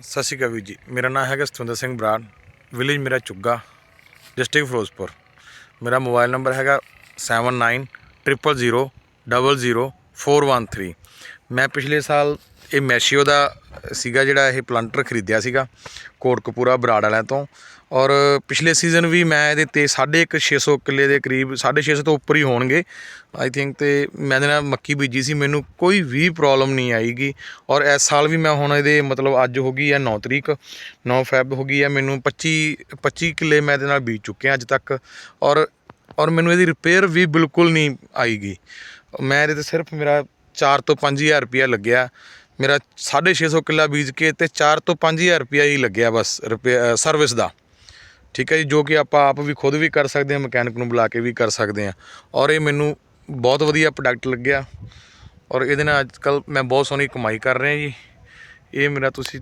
ਸਤਿ ਸ਼੍ਰੀ ਅਕਾਲ ਵੀਰ ਜੀ ਮੇਰਾ ਨਾਮ ਹੈਗਾ ਸਤਵਿੰਦਰ ਸਿੰਘ ਬਰਾੜ ਵਿਲੇਜ ਮੇਰਾ ਚੁੱਗਾ ਡਿਸਟ੍ਰਿਕਟ ਫਿਰੋਜ਼ਪੁਰ ਮੇਰਾ ਮੋਬਾਈਲ ਨੰਬਰ ਹੈਗਾ 7900000413 ਮੈਂ ਪਿਛਲੇ ਸਾਲ ਇਹ ਮੈਸ਼ੀਓ ਦਾ ਸੀਗਾ ਜਿਹੜਾ ਇਹ ਪਲੰਟਰ ਖਰੀਦਿਆ ਸੀਗਾ, ਕੋਟਕਪੂਰਾ ਬਰਾੜ ਵਾਲਿਆਂ ਤੋਂ। ਔਰ ਪਿਛਲੇ ਸੀਜ਼ਨ ਵੀ ਮੈਂ ਇਹਦੇ ਤੇ 1.5 ਕਿੱਲੇ ਦੇ ਕਰੀਬ 650 ਤੋਂ ਉੱਪਰ ਹੀ ਹੋਣਗੇ। ਆਈ ਥਿੰਕ ਤੇ ਮੈਂ ਇਹਦੇ ਨਾਲ ਮੱਕੀ ਬੀਜੀ ਸੀ, ਮੈਨੂੰ ਕੋਈ ਵੀ ਪ੍ਰੋਬਲਮ ਨਹੀਂ ਆਈਗੀ। ਔਰ ਇਸ ਸਾਲ ਵੀ ਮੈਂ ਹੁਣ ਇਹਦੇ ਮਤਲਬ ਅੱਜ ਹੋ ਗਈ ਹੈ 9 ਤਰੀਕ 9 ਫੈਬ ਹੋ ਗਈ ਹੈ, ਮੈਨੂੰ 25 25 ਕਿੱਲੇ ਮੈਂ ਇਹਦੇ ਨਾਲ ਬੀਜ ਚੁੱਕਿਆ ਅੱਜ ਤੱਕ। ਔਰ ਔਰ ਮੈਨੂੰ ਇਹਦੀ ਰਿਪੇਅਰ ਵੀ ਬਿਲਕੁਲ ਨਹੀਂ ਆਈਗੀ। ਮੈਂ ਇਹਦੇ ਤੇ ਸਿਰਫ ਮੇਰਾ 4 ਤੋਂ 5000 ਰੁਪਇਆ ਲੱਗਿਆ। ਮੇਰਾ 650 ਕਿੱਲਾ ਬੀਜ ਕੇ ਤੇ 4 ਤੋਂ 5000 ਰੁਪਇਆ ਹੀ ਲੱਗਿਆ ਬਸ ਰਿਪੇਅਰ ਸਰਵਿਸ ਦਾ। ਠੀਕ ਹੈ ਜੀ, ਜੋ ਕਿ ਆਪਾਂ ਆਪ ਵੀ ਖੁਦ ਵੀ ਕਰ ਸਕਦੇ ਹਾਂ, ਮਕੈਨਿਕ ਨੂੰ ਬੁਲਾ ਕੇ ਵੀ ਕਰ ਸਕਦੇ ਹਾਂ। ਔਰ ਇਹ ਮੈਨੂੰ ਬਹੁਤ ਵਧੀਆ ਪ੍ਰੋਡਕਟ ਲੱਗਿਆ। ਔਰ ਇਹਦੇ ਨਾਲ ਅੱਜ ਕੱਲ ਮੈਂ ਬਹੁਤ ਸੋਹਣੀ ਕਮਾਈ ਕਰ ਰਿਹਾ ਜੀ। ਇਹ ਮੇਰਾ ਤੁਸੀਂ